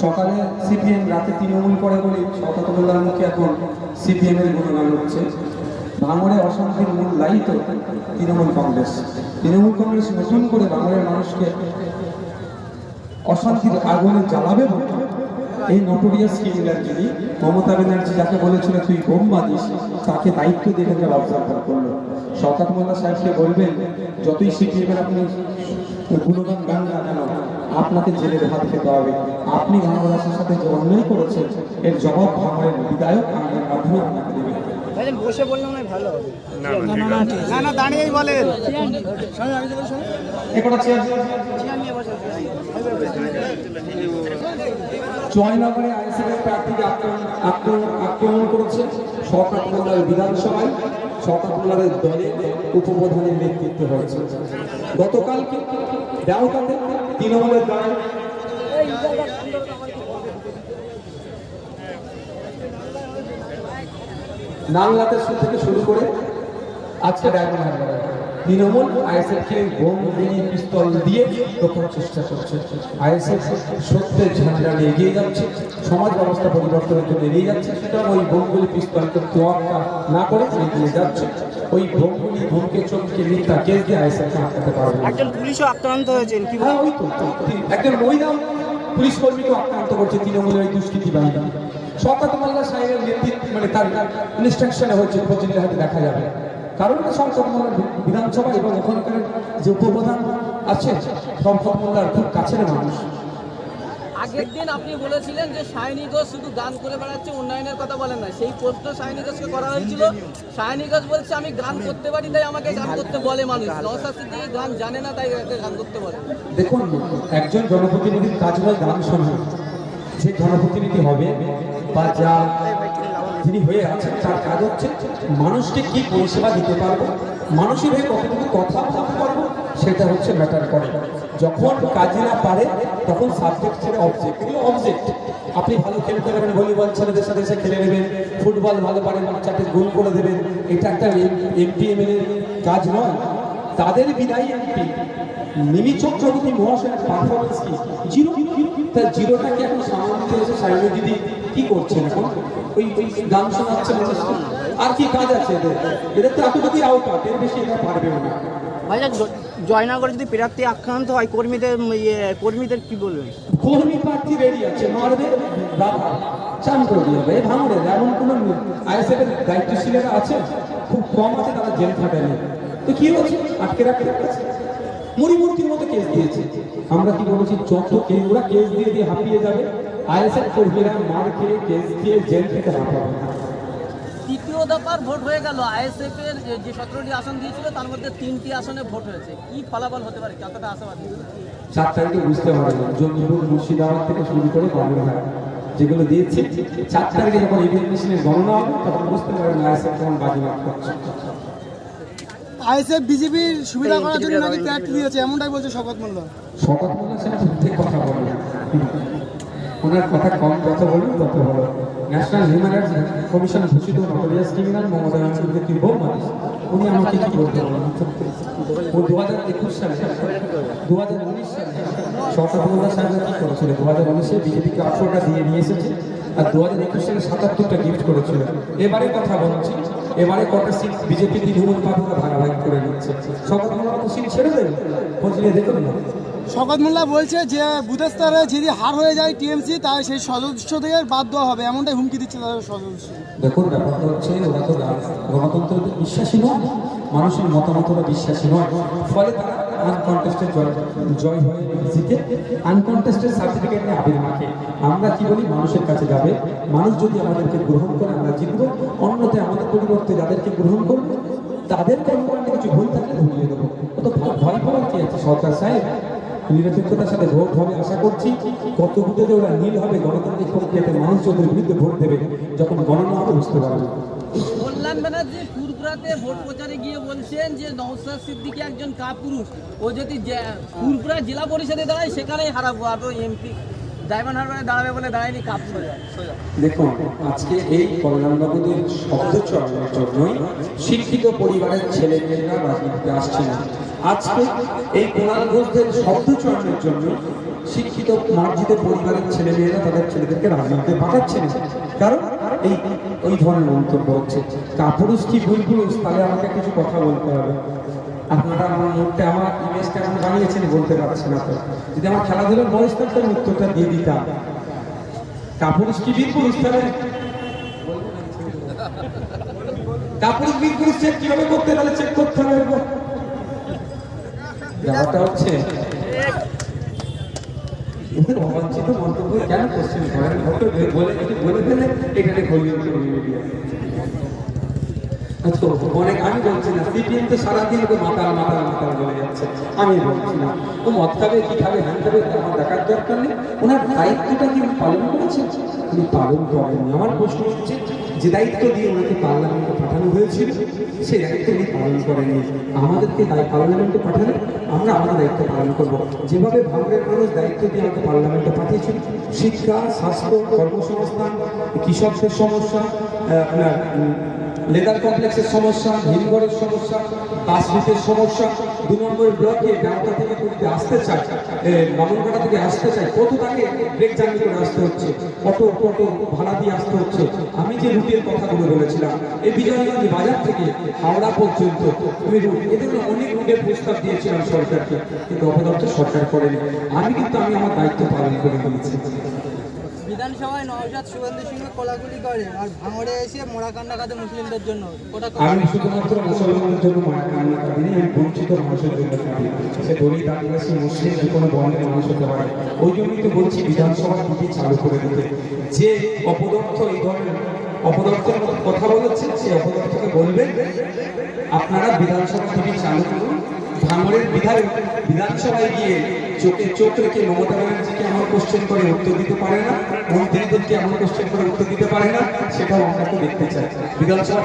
সকালে সিপিএম, রাতে তৃণমূল করে বলে শওকতমুল্লার মুখে এখন সিপিএম এর গুণগান হচ্ছে ভাঙড়ে অশান্তির মূল লাইট তৃণমূল কংগ্রেস। তৃণমূল কংগ্রেস নতুন করে বাংলার মানুষকে অশান্তির আগুনে জ্বালাবে বলে এই নোটোরিয়াস ক্রিমিনাল যিনি, মমতা ব্যানার্জি যাকে বলেছিল, তুই বোম বাঁধিস তাকে দায়িত্ব দিয়ে এখানে অবজার্ভার করল। শওকত মোল্লা সাহেবকে বলবেন, যতই সিপিএমের আপনি গুণগান গান না কেন আপনাকে জেলের ভাত খেতে হবে। আপনি গ্রামবাসীর সাথে যে অন্যায় করেছেন। এর জবাব ভাঙড়ের বিধায়ক আমাদের মাধ্যমে আপনাকে দেবে। বসে বললে হয় ভালো হবে। না না দাঁড়িয়েই বলেন। জয়নগরে প্রার্থীকে আক্রমণ আক্রমণ করেছে শওকত বিধানসভায়। মোল্লারের দলে উপপ্রধানের নেতৃত্ব হয়েছে। গতকাল তৃণমূলের দল নাংলাতে থেকে শুরু করে আজকে ডায়মন্ড হারবারে। তৃণমূল আইএসএফকে বোম ভেঙে পিস্তল দিয়ে রোখার চেষ্টা করছে। আইএসএফ সত্যের ঝান্ডা নিয়ে এগিয়ে যাচ্ছে সমাজ ব্যবস্থা পরিবর্তনের জন্য এগিয়ে যাচ্ছে সেটা ওই বোমগুলি পিস্তলকে তোয়াক্কা না করে এগিয়ে যাচ্ছে। ওই বোমগুলি বোমকে চমকে মিথ্যা কেস দিয়ে আইএসএফকে আটকাতে পারবে একজন পুলিশও আক্রান্ত হয়েছেন কি হ্যাঁ ওই তো একজন মহিলা পুলিশ কর্মীকে আক্রান্ত করছে তৃণমূলের ওই দুষ্কৃতি বাহিনী। শওকত মোল্লা সাহেবের নেতৃত্ব মানে তার ইনস্ট্রাকশনে হচ্ছে খোঁজ হয়তো দেখা যাবে। কারণ মোল্লার বিধানসভা এবং ওখানকার যে উপপ্রধান আছে শওকত মোল্লার খুব কাছের মানুষ। আগের দিন আপনি বলেছিলেন যে সায়নী ঘোষ শুধু গান করে বেড়াচ্ছে উন্নয়নের কথা বলেন না সেই প্রশ্ন সায়নী ঘোষকে করা হয়েছিল। সায়নী ঘোষ বলছে আমি গান করতে পারি তাই আমাকে গান করতে বলে মানুষ। নওশাদ সিদ্দিকী গান জানে না তাই গান করতে বলে। দেখুন একজন জনপ্রতিনিধির কাজ হয় গান শোনা। যে জনপ্রতিনিধি হবে বা যা যিনি হয়ে আছেন তার কাজ হচ্ছে মানুষকে কি পরিষেবা দিতে পারব? মানুষের হয়ে কতটুকু কথা বলতে পারব? সেটা হচ্ছে ম্যাটার করে। যখন কাজে না পারে, তখন সাবজেক্ট ছেড়ে অবজেক্ট এগুলো অবজেক্ট আপনি ভালো খেলতে পারবেন, ভলিবল ছেলেদের সাথে এসে খেলে নেবেন। ফুটবল ভালো পারেন বাচ্চাকে গোল করে দেবেন। এটা একটা এমপিএমএল এর কাজ নয়। তাদের বিদায়ী এমপি মিমি চক্রবর্তী মহাশয়ের পারফরমেন্স কি? জিরো। তা জিরোটাকে এখন সামনে এসে সাইনে দিদি কি করছেন এখন? ওই ওই গান শোনাচ্ছে আর কি কাজ আছে এদের? এদের তো এতটুকুই আউট আউট এর বেশি এরা পারবেও না। ভাইজান জয়নগরে যদি প্রার্থী আক্রান্ত হয় কর্মীদের ইয়ে কর্মীদের কি বলবেন? কর্মী প্রার্থী রেডি আছে। মারবে রাখা চান করে দিয়ে হবে ভাঙড়ে এমন কোনো আইএসএফ এর দায়িত্বশীলেরা আছে? খুব কম আছে তারা জেল খাটায়নি তো কি হচ্ছে আটকে রাখতে মুড়িমূর্তির মতো কেস দিয়েছে। আমরা কি বলেছি যত কেস ওরা কেস দিয়ে দিয়ে হাঁপিয়ে যাবে। আইএসএফ কর্মীরা মার খেয়ে কেস দিয়ে জেল থেকে না পাবে তৃতীয় দফার ভোট হয়ে গেল। আইএসএফ এর যে- যে সতেরোটি আসন দিয়েছিল তার মধ্যে তিনটি আসনে ভোট হয়েছে। কি ফলাফল হতে পারে? কতটা আশাবাদী? চার তারিখে বুঝতে পারবে জঙ্গিপুর মুর্শিদাবাদ থেকে শুরু করে বাংলাঘাট যেগুলো দিয়েছে চার তারিখে যখন ইভিএম মেশিনের গণনা হবে তখন বুঝতে পারবেন আইএসএফ কেমন বাজিমাত করছে। আইএসএফ বিজেপির সুবিধা করার জন্য নাকি প্রার্থী দিয়েছে? এমনটাই বলছে শপথ মোল্লা শপথ মোল্লা সেটা প্রত্যেক কথা বলে ওনার কথা কম যত বলুন তত ভালো। ন্যাশনাল হিউম্যান রাইটস কমিশন ঘোষিত নোটোরিয়াস ক্রিমিনাল মমতা ব্যানার্জিকে কি মারিস উনি আমাকে কি বলতে বলেন? ও দু হাজার একুশ সালে দু হাজার উনিশ সালে শপথ মোল্লা সাহেব কি করেছিল? দু হাজার উনিশে বিজেপিকে আঠারোটা দিয়ে নিয়ে এসেছে আর দু হাজার একুশ সালে সাতাত্তরটা গিফট করেছিল। এবারে কথা বলছি এবারে কটা সিট বিজেপি তৃণমূল পার্টিরা ভাগাভাগি করে নিচ্ছে। শকত মোল্লা তো সিট ছেড়ে দেবে? খোঁজ নিয়ে দেখুন না। শকত মোল্লা বলছে যে বুধের স্তরে যদি হার হয়ে যায় টিএমসি তাই সেই সদস্য থেকে বাদ দেওয়া হবে। এমনটাই হুমকি দিচ্ছে তাদের সদস্য। দেখুন ব্যাপারটা হচ্ছে ওরা তো গণতন্ত্রতে বিশ্বাসী নয় মানুষের মতামত ওরা বিশ্বাসী নয়। ফলে তারা আনকন্টেস্টেড জয় জয় হয়ে জিতে আনকন্টেস্টেড সার্টিফিকেট নিয়ে আবির মাখে আমরা কি বলি? মানুষের কাছে যাবে। মানুষ যদি আমাদেরকে গ্রহণ করে, আমরা জিতব। অন্যতে আমাদের পরিবর্তে যাদেরকে গ্রহণ করব তাদের কর্মকাণ্ডে কিছু ভুল থাকলে ভুলিয়ে দেবো। তো ভয় পাওয়ার কি আছে? সরকার সাহেব নিরপেক্ষতার সাথে ভোট হবে আশা করছি। কত বুথে যে ওরা নীল হবে গণতান্ত্রিক প্রক্রিয়াতে মানুষ ওদের বিরুদ্ধে ভোট দেবে যখন গণনা হবে বুঝতে পারবে। কল্যাণ ব্যানার্জি ফুরপুরাতে ভোট প্রচারে গিয়ে বলছেন যে সিদ্দিকী একজন কাপুরুষ। ও যদি ফুরপুরা জেলা পরিষদে দাঁড়ায় সেখানেই হারাবো। আর এমপি ডায়মন্ড হারবারে দাঁড়াবে বলে দাঁড়ায়নি কাপ সোজা দেখুন আজকে এই কল্যাণবাবুদের শব্দ শিক্ষিত পরিবারের ছেলে মেয়েরা রাজনীতিতে আসছে না। আজকে এই কোরআন ঘোষদের শব্দ চয়নের জন্য শিক্ষিত মার্জিত পরিবারের ছেলেমেয়েরা তাদের ছেলেদেরকে রাজনীতিতে পাঠাচ্ছে না। কারণ এই, ওই ধরনের মন্তব্য হচ্ছে। কাপুরুষ কি ভুল পুরুষ? তাহলে আমাকে কিছু কথা বলতে হবে। আপনারা আমার মুখটা আমার ইমেজটা এখন বানিয়েছেন, বলতে পারছি না তো। যদি আমার খেলাধুলার বয়স থাকতো উত্তরটা দিয়ে দিতাম। কাপুরুষ কি বীর পুরুষ তাহলে? কাপুরুষ বীর পুরুষ চেক কীভাবে করতে তাহলে চেক করতে হবে। ব্যাপারটা হচ্ছে অবাঞ্ছিত মন্তব্য কেন ঘরের বলে বলে ফেলে এখানে আচ্ছা, অনেক আমি বলছি না তো সারাদিন তো যাচ্ছে। আমি না। দেখার দরকার নেই। ওনার দায়িত্বটা কি পালন আমার প্রশ্ন হচ্ছে যে দায়িত্ব দিয়ে ওনাকে পার্লামেন্টে পাঠানো হয়েছিল সেই দায়িত্ব উনি পালন করেননি। আমাদেরকে পার্লামেন্টে পাঠালে, আমরা আমাদের দায়িত্ব পালন করব। যেভাবে ভাঙড়ের মানুষ দায়িত্ব দিয়ে আমাকে পার্লামেন্টে পাঠিয়েছিল, শিক্ষা, স্বাস্থ্য, কর্মসংস্থান, কৃষকদের সমস্যা লেদার কমপ্লেক্সের সমস্যা, হিমঘরের সমস্যা, বাস রুটের সমস্যা, দু নম্বর ব্লকে গাঁওটা থেকে যদি আসতে চায় মামনঘাটা থেকে আসতে চায়, কত তাকে ব্রেক জার্নি করে আসতে হচ্ছে, অটো, টোটো ভাড়া দিয়ে আসতে হচ্ছে। আমি যে রুটের কথাগুলো বলেছিলাম এই বিজয়গঞ্জ বাজার থেকে হাওড়া পর্যন্ত আমি রুট এদের অনেক রুটের প্রস্তাব দিয়েছিলাম সরকারকে, কিন্তু অপদার্থ সরকার করেনি। আমি কিন্তু, আমি আমার দায়িত্ব পালন করে দিয়েছি। বিধানসভায় নওশাদ শুভেন্দু সিংহ কোলাগুলি করে আর ভাঙড়ে এসে মোড়াকান্ডা কাঁদে মুসলিমদের জন্য। ওটা শুধুমাত্র কান্না সে যে কথা বলবেন আপনারা বিধানসভা চালু করুন। ভাঙড়ের বিধায়ক বিধানসভায় গিয়ে চোখে চোখ রেখে মমতা ব্যানার্জিকে এমন কোশ্চেন করে উত্তর দিতে পারে না, মন্ত্রীদেরকে এমন কোশ্চেন করে উত্তর দিতে পারে না, সেটাও আমরা তো দেখতে চাই। বিধানসভা